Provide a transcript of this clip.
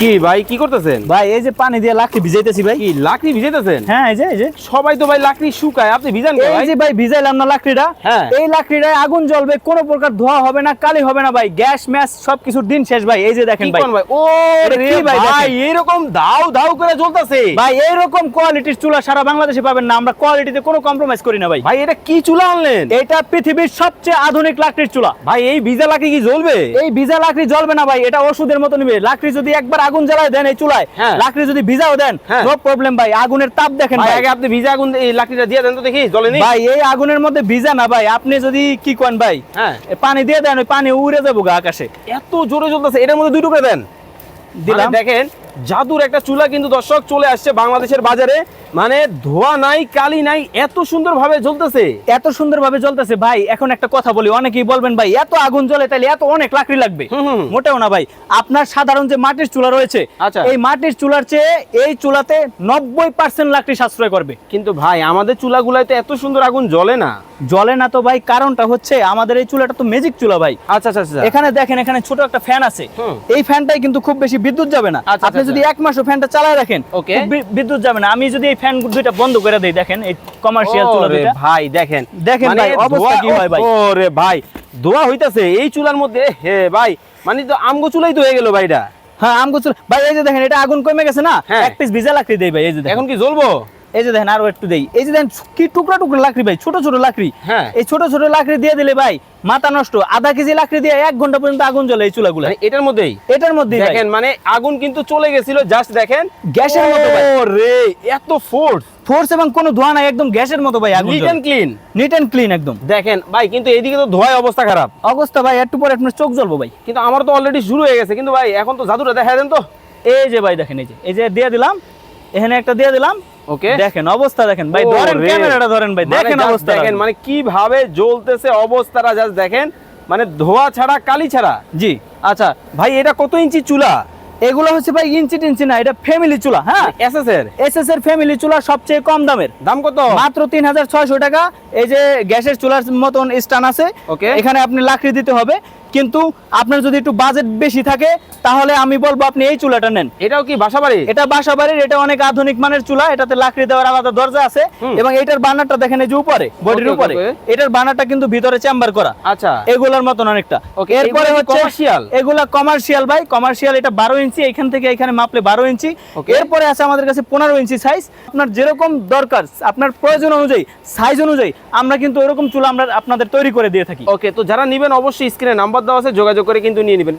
কি ভাই কি করতেছেন? ভাই এই যে পানি দিয়ে লাকড়ি ভিজাইতেছি ভাই। কি লাকড়ি ভিজাইতেছেন? হ্যাঁ এই যে এই যে। সবাই তো ভাই লাকড়ি শুকায় আপনি ভিজান এই যে ভাই ভিজাইলাম না লাকড়িটা। হ্যাঁ। এই লাকড়িটায় আগুন জ্বলবে কোনো প্রকার ধোয়া হবে না কালি হবে না ভাই। গ্যাস ম্যাস সবকিছুর দিন শেষ ভাই। এই যে দেখেন ভাই। ও রে ভাই এরকম দাও দাও করে জ্বলতেছে। ভাই এইরকম কোয়ালিটির চুলা সারা বাংলাদেশে পাবেন না। আমরা কোয়ালিটিতে কোনো কম্প্রোমাইজ করি না ভাই। ভাই এটা কি চুলা আনলেন? এটা পৃথিবীর সবচেয়ে আধুনিক লাকড়ির চুলা। ভাই এই ভিজা লাকড়ি কি জ্বলবে? এই ভিজা লাকড়ি জ্বলবে না ভাই এটা ওষুধের মতো নিবে। লাকড়ি যদি একবার আগুন জ্বালায় দেন এই চুলায় হ্যাঁ। লাকড়ি যদি ভিজাও দেন হ্যাঁ। নো প্রবলেম ভাই আগুনের তাপ দেখেন ভাই আগে আপনি ভিজা আগুন এই লাকড়িটা দিয়ে দেন তো দেখি জ্বলেনি ভাই এই আগুনের মধ্যে ভিজা না ভাই আপনি যদি কি করেন ভাই হ্যাঁ পানি দিয়ে দেন ওই পানি উড়ে যাব গা আকাশে এত জোরে জ্বলতেছে এটার মধ্যে দুই টুকরা দেন দিলাম। দেখেন জাদুর একটা চুলা কিন্তু দর্শক চলে আসছে বাংলাদেশের বাজারে। মানে ধোয়া নাই কালি নাই এত সুন্দর ভাবে জ্বলতেছে। এত সুন্দর ভাবে জ্বলতেছে। ভাই এখন একটা কথা বলি অনেকেই বলবেন ভাই এত আগুন জ্বলে তাহলে এত অনেক লাকড়ি লাগবে। মোটেও না ভাই। আপনার সাধারণ যে মাটির চুলা রয়েছে আচ্ছা। এই মাটির চুলার চেয়ে এই চুলাতে নব্বই পার্সেন্ট লাকড়ি সাশ্রয় করবে। কিন্তু ভাই আমাদের চুলাগুলায় তো এত সুন্দর আগুন জ্বলে না। জ্বলে না তো ভাই কারণটা হচ্ছে আমাদের এই চুলাটা তো ম্যাজিক চুলা ভাই। আচ্ছা আচ্ছা আচ্ছা। এখানে দেখেন এখানে ছোট একটা ফ্যান আছে। এই ফ্যানটাই কিন্তু খুব বেশি বিদ্যুৎ যাবে না। আচ্ছা, আপনি যদি এক মাসও ফ্যানটা চালায় রাখেন ওকে বিদ্যুৎ যাবে না। আমি যদি এই ফ্যান দুইটা বন্ধ করে দেই দেখেন এই কমার্শিয়াল চুলা দুইটা। ভাই দেখেন। দেখেন মানে ভাই, অবস্থা কি হয় ভাই? ওরে ভাই ধোয়া হইতাছে এই চুলার মধ্যে? হে ভাই মানে তো আমগো চুলাই তো হয়ে গেল ভাইটা হ্যাঁ আমগো চুলা ভাই এই যে দেখেন এটা আগুন কমে গেছে না? হ্যাঁ। এক পিস ভিজা লাগতে দেই ভাই এই যে এখন কি জ্বলবো? এই যে দেখেন আরও একটু দেই। এই যে দেখেন কি টুকরা টুকরা লাকড়ি ভাই ছোট ছোট লাকড়ি। হ্যাঁ। এই ছোট ছোট লাকড়ি দিয়ে দিলে ভাই মাথা নষ্ট। আধা কেজি লাকড়ি দিয়ে এক ঘণ্টা পর্যন্ত আগুন জ্বলে এই চুলাগুলো। মানে এটার মধ্যেই? এটার মধ্যে দেখেন মানে আগুন কিন্তু চলে গেছিল জাস্ট দেখেন। গ্যাসের মতো ভাই। রে এত ফোর্স ফোর্স এবং কোনো ধোঁয়া নাই একদম গ্যাসের মতো ভাই আগুন neat and clean neat and clean একদম। দেখেন ভাই কিন্তু এইদিকে তো ধোয়ায় অবস্থা খারাপ। অবস্থা ভাই একটু পরে আপনার চোখ জ্বলবো ভাই। কিন্তু আমার তো অলরেডি শুরু হয়ে গেছে কিন্তু ভাই এখন তো জাদুটা দেখা দেন তো। এই যে ভাই দেখেন এই যে। এই যে দিয়ে দিলাম। এখানে একটা দিয়ে দিলাম। ওকে দেখেন অবস্থা দেখেন ভাই ধরেন ক্যামেরাটা ধরেন ভাই মানে দেখেন অবস্থা দেখেন মানে কীভাবে জ্বলতেছে অবস্থাটা জাস্ট দেখেন মানে ধোয়া ছাড়া কালি ছাড়া। জি। আচ্ছা ভাই এটা কত ইঞ্চি চুলা? এগুলো হচ্ছে ভাই ইঞ্চি টিঞ্চি না এটা ফ্যামিলি চুলা হ্যাঁ? এসএস এর? এসএস এর ফ্যামিলি চুলা সবচেয়ে কম দামের। দাম কত? মাত্র তিন হাজার ছয়শো টাকা। এই যে গ্যাসের চুলার মতন স্টান আছে. এখানে আপনি লাকড়ি দিতে হবে। কিন্তু আপনার যদি একটু বাজেট বেশি থাকে তাহলে আমি বলব আপনি এই চুলাটা নেন। এটাও কি বাসা বাড়ি এটা বাসা বাড়ির এটা অনেক আধুনিক মানের চুলা এটাতে লাকড়ি দেওয়ার আলাদা দরজা আছে। এবং এটার বার্নারটা দেখেন এই যে উপরে বডির উপরে। এটার বার্নারটা কিন্তু ভিতরে চেম্বার করা। আচ্ছা। এগুলোর মতন অনেকটা। এরপরে হচ্ছে? এগুলা কমার্শিয়াল ভাই। কমার্শিয়াল এটা বারো ইঞ্চি এখান থেকে এখানে মাপলে বারো ইঞ্চি। এরপরে আছে আমাদের কাছে পনেরো ইঞ্চি সাইজ আপনার যেরকম দরকার আপনার প্রয়োজন অনুযায়ী সাইজ অনুযায়ী আমরা কিন্তু ওরকম চুলা আমরা আপনাদের তৈরি করে দিয়ে থাকি। ওকে তো যারা নেবেন অবশ্যই স্ক্রিনে নাম্বার দেওয়া আছে যোগাযোগ করে কিন্তু নিয়ে নেবেন।